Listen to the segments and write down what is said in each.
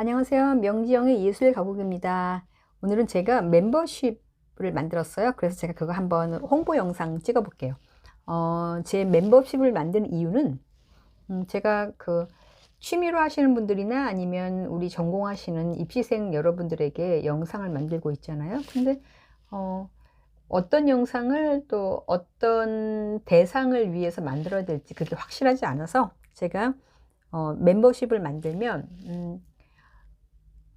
안녕하세요. 명지영의 예술 가곡입니다. 오늘은 제가 멤버십을 만들었어요. 그래서 제가 그거 한번 홍보 영상 찍어 볼게요. 어, 제 멤버십을 만든 이유는 음, 제가 그 취미로 하시는 분들이나 아니면 우리 전공하시는 입시생 여러분들에게 영상을 만들고 있잖아요. 근데 어, 어떤 영상을 또 어떤 대상을 위해서 만들어야 될지 그게 확실하지 않아서 제가 어, 멤버십을 만들면 음,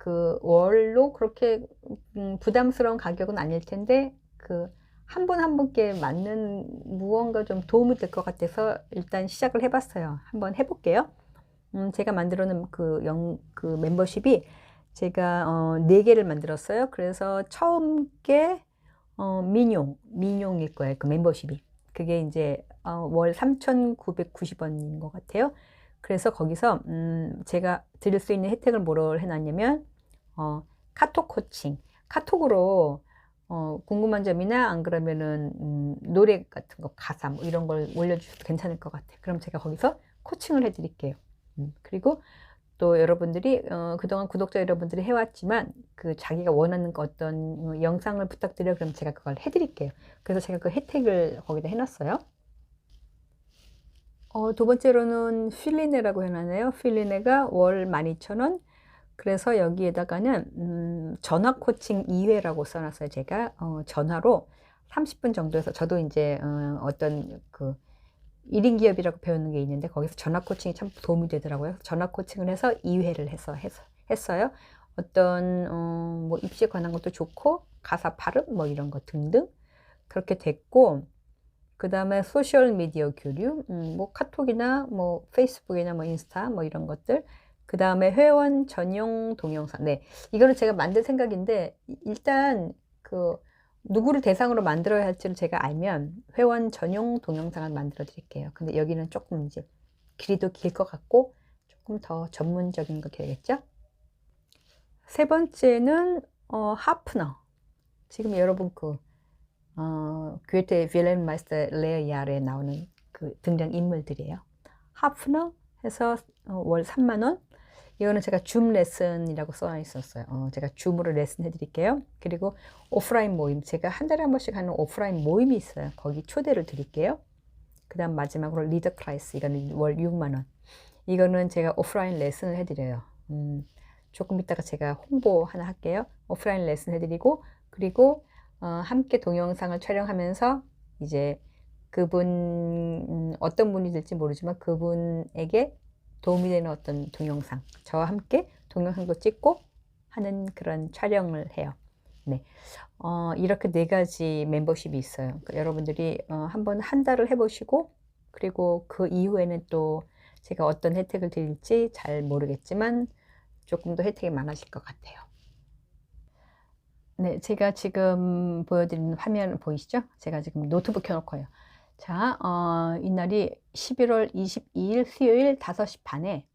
그 월로 그렇게 음, 부담스러운 가격은 아닐 텐데 그 한분한 분께 맞는 무언가 좀 도움이 될 것 같아서 일단 시작을 해봤어요. 한번 해볼게요. 음, 제가 만들어 놓은 그, 영, 그 멤버십이 제가 어, 4개를 만들었어요. 그래서 처음 게 어, 민용, 민용일 거예요. 그 멤버십이. 그게 이제 어, 월 3,990원인 것 같아요. 그래서 거기서 음, 제가 드릴 수 있는 혜택을 뭐로 해놨냐면 어, 카톡 코칭. 카톡으로 어, 궁금한 점이나 안 그러면은 음, 노래 같은 거 가사 뭐 이런 걸 올려주셔도 괜찮을 것 같아요. 그럼 제가 거기서 코칭을 해드릴게요. 음, 그리고 또 여러분들이 어, 그동안 구독자 여러분들이 해왔지만 그 자기가 원하는 어떤 영상을 부탁드려 그럼 제가 그걸 해드릴게요. 그래서 제가 그 혜택을 거기다 해놨어요. 어, 두 번째로는 필리네라고 해놨네요. 필리네가 월 12,000원. 그래서 여기에다가는 음, 전화 코칭 2회라고 써놨어요. 제가 어, 전화로 30분 정도에서 저도 이제 어, 어떤 그 1인 기업이라고 배우는 게 있는데 거기서 전화 코칭이 참 도움이 되더라고요. 전화 코칭을 해서 2회를 해서, 해서 했어요. 어떤 어, 뭐 입시에 관한 것도 좋고 가사 발음 뭐 이런 거 등등 그렇게 됐고 그 다음에 소셜 미디어 교류 음, 뭐 카톡이나 뭐 페이스북이나 뭐 인스타 뭐 이런 것들 그 다음에 회원 전용 동영상 네 이거는 제가 만들 생각인데 일단 그 누구를 대상으로 만들어야 할지를 제가 알면 회원 전용 동영상을 만들어 드릴게요. 근데 여기는 조금 이제 길이도 길 것 같고 조금 더 전문적인 거 되겠죠? 세 번째는 어, 하프너. 지금 여러분 그 어, 괴테 빌렌 마이스터 레어야르에 나오는 그 등장 인물들이에요. 하프너 해서 어, 월 3만 원. 이거는 제가 줌 레슨이라고 써 있었어요. 어, 제가 줌으로 레슨 해드릴게요. 그리고 오프라인 모임. 제가 한 달에 한 번씩 하는 오프라인 모임이 있어요. 거기 초대를 드릴게요. 그 다음 마지막으로 리더 클라이스. 이거는 월 6만 원. 이거는 제가 오프라인 레슨을 해드려요. 음, 조금 이따가 제가 홍보 하나 할게요. 오프라인 레슨 해드리고, 그리고 어, 함께 동영상을 촬영하면서 이제 그분, 음, 어떤 분이 될지 모르지만 그분에게 도움이 되는 어떤 동영상, 저와 함께 동영상도 찍고 하는 그런 촬영을 해요. 네. 어, 이렇게 네 가지 멤버십이 있어요. 그러니까 여러분들이 어, 한번 한 달을 해보시고, 그리고 그 이후에는 또 제가 어떤 혜택을 드릴지 잘 모르겠지만 조금 더 혜택이 많아질 것 같아요. 네, 제가 지금 보여드리는 화면 보이시죠? 제가 지금 노트북 켜놓고요. 자, 어, 이날이 11월 22일 수요일 5시 반에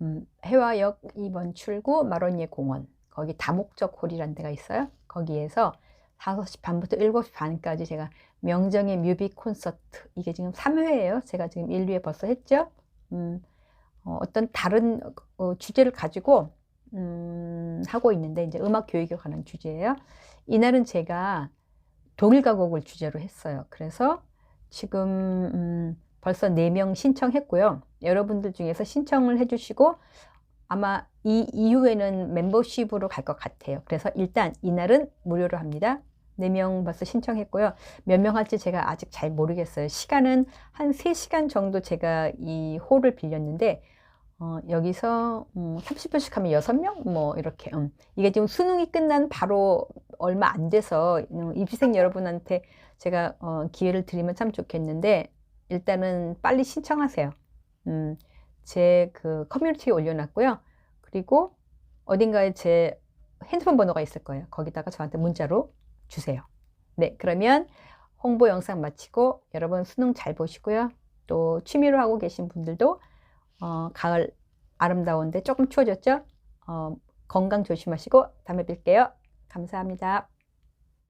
음, 해화역 2번 출구 마로니에 공원 거기 다목적 홀이라는 데가 있어요. 거기에서 5시 반부터 7시 반까지 제가 명정의 뮤비 콘서트 이게 지금 3회예요. 제가 지금 1회 벌써 했죠. 음, 어, 떤 다른 어, 주제를 가지고 음, 하고 있는데 이제 음악 교육에 관한 주제예요. 이날은 제가 동일 가곡을 주제로 했어요. 그래서 지금 음, 벌써 4명 신청했고요. 여러분들 중에서 신청을 해주시고 아마 이 이후에는 멤버십으로 갈 것 같아요. 그래서 일단 이날은 무료로 합니다. 4명 벌써 신청했고요. 몇 명 할지 제가 아직 잘 모르겠어요. 시간은 한 3시간 정도 제가 이 홀을 빌렸는데 어, 여기서 음, 30분씩 하면 6명? 뭐 이렇게 음. 이게 지금 수능이 끝난 바로 얼마 안 돼서 음, 입시생 여러분한테 제가 어, 기회를 드리면 참 좋겠는데 일단은 빨리 신청하세요. 음, 제 그 커뮤니티에 올려놨고요. 그리고 어딘가에 제 핸드폰 번호가 있을 거예요. 거기다가 저한테 문자로 주세요. 네, 그러면 홍보 영상 마치고 여러분 수능 잘 보시고요. 또 취미로 하고 계신 분들도 어, 가을 아름다운데 조금 추워졌죠? 어, 건강 조심하시고 다음에 뵐게요. 감사합니다.